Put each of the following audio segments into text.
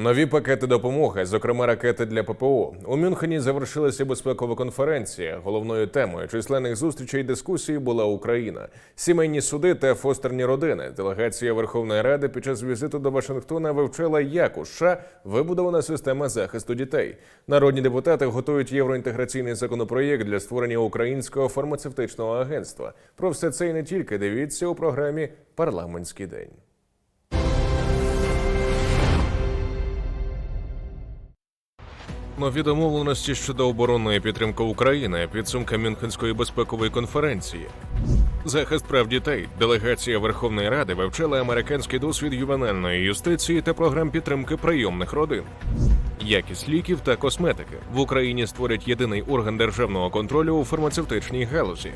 Нові пакети допомоги, зокрема ракети для ППО. У Мюнхені завершилася безпекова конференція. Головною темою численних зустрічей і дискусій була Україна, сімейні суди та фостерні родини. Делегація Верховної Ради під час візиту до Вашингтона вивчала, як у США вибудована система захисту дітей. Народні депутати готують євроінтеграційний законопроєкт для створення українського фармацевтичного агентства. Про все це і не тільки дивіться у програмі Парламентський день. Нові домовленості щодо оборонної підтримки України, підсумка Мюнхенської безпекової конференції. Захист прав дітей. Делегація Верховної Ради вивчала американський досвід ювенальної юстиції та програм підтримки прийомних родин. Якість ліків та косметики в Україні створять єдиний орган державного контролю у фармацевтичній галузі.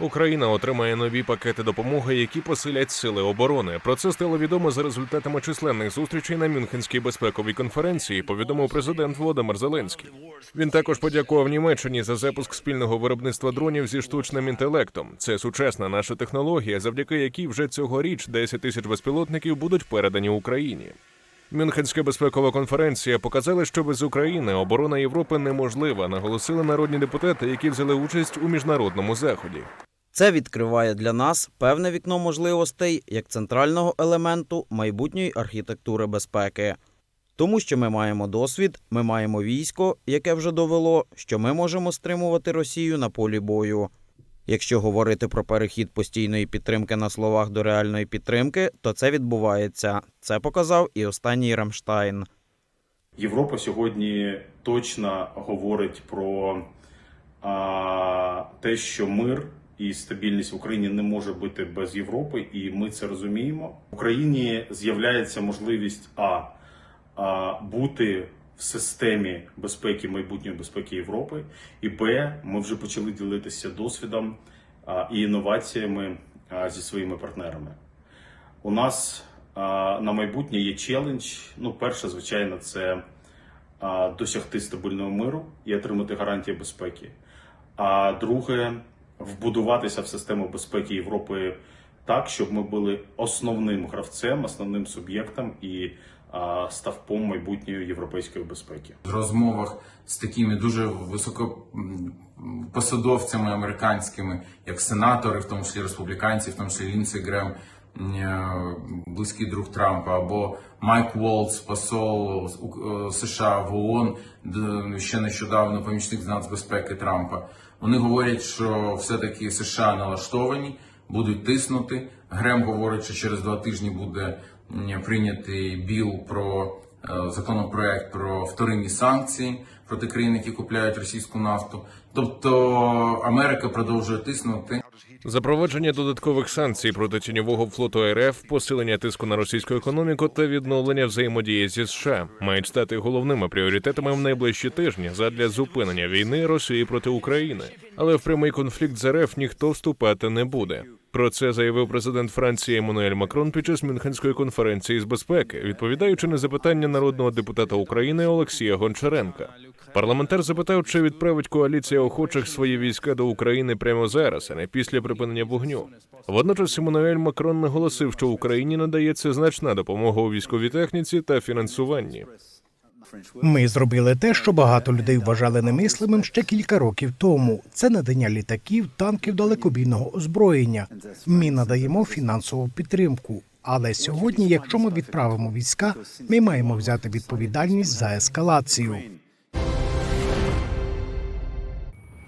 Україна отримає нові пакети допомоги, які посилять сили оборони. Про це стало відомо за результатами численних зустрічей на Мюнхенській безпековій конференції. Повідомив президент Володимир Зеленський. Він також подякував Німеччині за запуск спільного виробництва дронів зі штучним інтелектом. Це сучасна наша технологія, завдяки якій вже цьогоріч 10 тисяч безпілотників будуть передані Україні. Мюнхенська безпекова конференція показала, що без України оборона Європи неможлива, наголосили народні депутати, які взяли участь у міжнародному заході. Це відкриває для нас певне вікно можливостей як центрального елементу майбутньої архітектури безпеки. Тому що ми маємо досвід, ми маємо військо, яке вже довело, що ми можемо стримувати Росію на полі бою. Якщо говорити про перехід постійної підтримки на словах до реальної підтримки, то це відбувається. Це показав і останній Рамштайн. Європа сьогодні точно говорить про а, те, що мир і стабільність в Україні не може бути без Європи, і ми це розуміємо. В Україні з'являється можливість а, а бути в системі безпеки майбутньої безпеки Європи, і Б, ми вже почали ділитися досвідом а, і інноваціями а, зі своїми партнерами. У нас а, на майбутнє є челендж. Ну, перше, звичайно, це досягти стабільного миру і отримати гарантії безпеки. А друге, вбудуватися в систему безпеки Європи так, щоб ми були основним гравцем, основним суб'єктом і ставком майбутньої європейської безпеки. в розмовах з такими дуже високопосадовцями американськими, як сенатори, в тому числі республіканці, в тому числі Лінсі Грем, е, близький друг Трампа, або Майк Волц, посол е, США в ООН, ще нещодавно помічник з нацбезпеки Трампа. Вони говорять, що все-таки США налаштовані, будуть тиснути. Грем говорить, що через два тижні буде прийнятий біл про е, законопроект про вторинні санкції проти країн, які купляють російську нафту. Тобто Америка продовжує тиснути. Запровадження додаткових санкцій проти тіньового флоту РФ, посилення тиску на російську економіку та відновлення взаємодії зі США мають стати головними пріоритетами в найближчі тижні задля зупинення війни Росії проти України. Але в прямий конфлікт з РФ ніхто вступати не буде. Про це заявив президент Франції Еммануель Макрон під час Мюнхенської конференції з безпеки, відповідаючи на запитання народного депутата України Олексія Гончаренка. Парламентар запитав, чи відправить коаліція охочих свої війська до України прямо зараз, а не після припинення вогню. Водночас Еммануель Макрон наголосив, що Україні надається значна допомога у військовій техніці та фінансуванні. Ми зробили те, що багато людей вважали немислимим ще кілька років тому. Це надання літаків, танків далекобійного озброєння. Ми надаємо фінансову підтримку. Але сьогодні, якщо ми відправимо війська, ми маємо взяти відповідальність за ескалацію.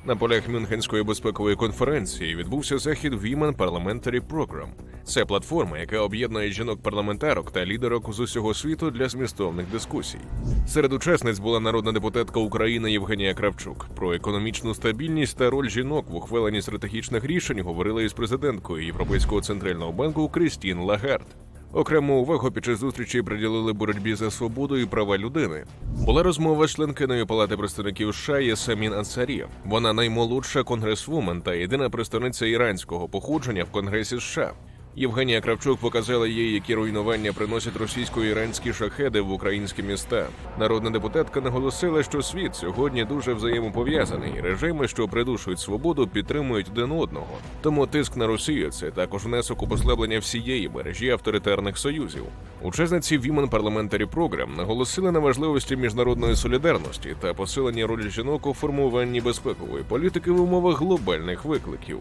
На полях Мюнхенської безпекової конференції відбувся захід Women Parliamentary Program. Це платформа, яка об'єднує жінок-парламентарок та лідерок з усього світу для змістовних дискусій. Серед учасниць була народна депутатка України Євгенія Кравчук. Про економічну стабільність та роль жінок в ухваленні стратегічних рішень говорили із президенткою Європейського центрального банку Крістін Лагард. Окрему увагу під час зустрічі приділили боротьбі за свободу і права людини. Була розмова з членкиною Палати представників США Єсамін Ансарі. Вона наймолодша конгресвумен та єдина представниця іранського походження в Конгресі США. Євгенія Кравчук показала їй, які руйнування приносять російсько-іранські шахеди в українські міста. Народна депутатка наголосила, що світ сьогодні дуже взаємопов'язаний. Режими, що придушують свободу, підтримують один одного. Тому тиск на Росію це також внесок у послаблення всієї мережі авторитарних союзів. Учасниці Women Parliamentary Program наголосили на важливості міжнародної солідарності та посилення ролі жінок у формуванні безпекової політики в умовах глобальних викликів.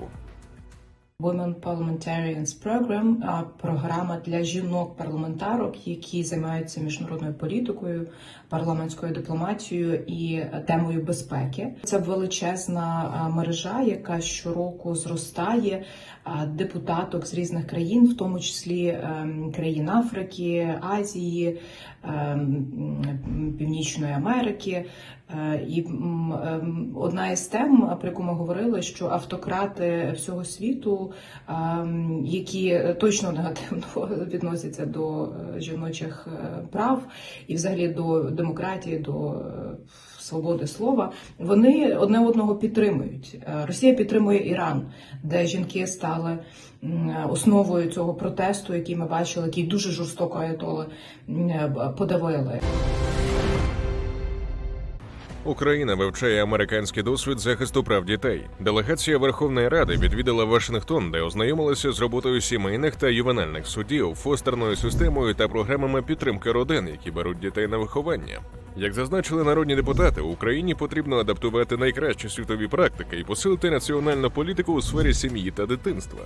Women Parliamentarians Program – програма для жінок-парламентарок, які займаються міжнародною політикою, парламентською дипломатією і темою безпеки. Це величезна мережа, яка щороку зростає депутаток з різних країн, в тому числі ем, країн Африки, Азії, ем, Північної Америки. Е, І ем, одна із тем, про яку ми говорили, що автократи всього світу, ем, які точно негативно відносяться до е, жіночих е, прав і взагалі до демократії, до е, свободи слова, вони одне одного підтримують. Росія підтримує Іран, де жінки стали основою цього протесту, який ми бачили, який дуже жорстоко аятоли подавили. Україна вивчає американський досвід захисту прав дітей. Делегація Верховної Ради відвідала Вашингтон, де ознайомилася з роботою сімейних та ювенальних судів, фостерною системою та програмами підтримки родин, які беруть дітей на виховання. Як зазначили народні депутати, Україні потрібно адаптувати найкращі світові практики і посилити національну політику у сфері сім'ї та дитинства.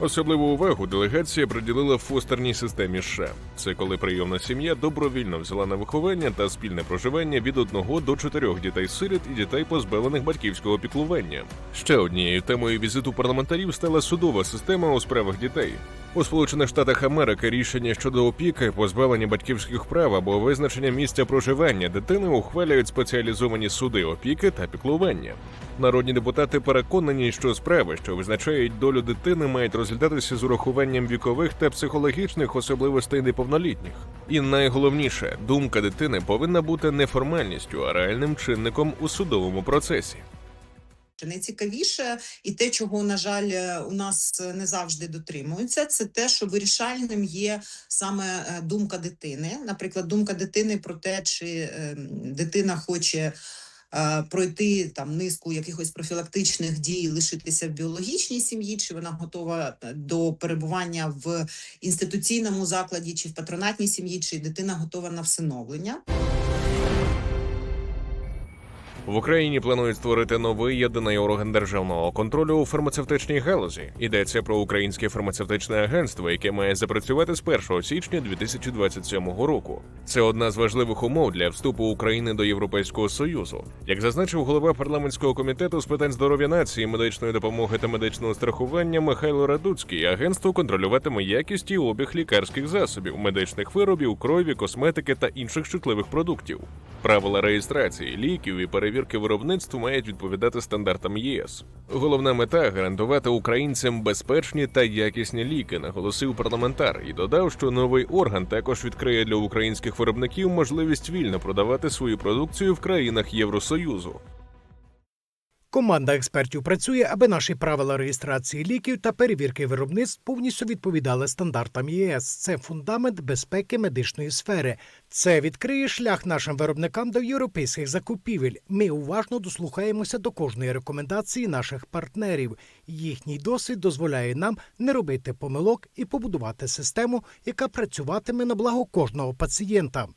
Особливу увагу делегація приділила фостерній системі США. Це коли прийомна сім'я добровільно взяла на виховання та спільне проживання від одного до чотирьох дітей-сиріт і дітей, позбавлених батьківського піклування. Ще однією темою візиту парламентарів стала судова система у справах дітей. У Сполучених Штатах Америки рішення щодо опіки, позбавлення батьківських прав або визначення місця проживання дитини ухвалюють спеціалізовані суди опіки та піклування. Народні депутати переконані, що справи, що визначають долю дитини, мають розглядатися з урахуванням вікових та психологічних особливостей неповнолітніх. І найголовніше, думка дитини повинна бути не формальністю, а реальним чинником у судовому процесі. Найцікавіше і те, чого, на жаль, е, у нас не завжди дотримуються, це те, що вирішальним є саме е, думка дитини. Наприклад, думка дитини про те, чи е, дитина хоче пройти там низку якихось профілактичних дій, лишитися в біологічній сім'ї, чи вона готова до перебування в інституційному закладі, чи в патронатній сім'ї, чи дитина готова на всиновлення. В Україні планують створити новий єдиний орган державного контролю у фармацевтичній галузі. Йдеться про українське фармацевтичне агентство, яке має запрацювати з 1 січня 2027 року. Це одна з важливих умов для вступу України до Європейського союзу. Як зазначив голова парламентського комітету з питань здоров'я нації, медичної допомоги та медичного страхування Михайло Радуцький, агентство контролюватиме якість і обіг лікарських засобів, медичних виробів, крові, косметики та інших чутливих продуктів. Правила реєстрації ліків і перевірки виробництву мають відповідати стандартам ЄС. Головна мета гарантувати українцям безпечні та якісні ліки, наголосив парламентар і додав, що новий орган також відкриє для українських виробників можливість вільно продавати свою продукцію в країнах Євросоюзу. Команда експертів працює, аби наші правила реєстрації ліків та перевірки виробництв повністю відповідали стандартам ЄС. Це фундамент безпеки медичної сфери. Це відкриє шлях нашим виробникам до європейських закупівель. Ми уважно дослухаємося до кожної рекомендації наших партнерів. Їхній досвід дозволяє нам не робити помилок і побудувати систему, яка працюватиме на благо кожного пацієнта.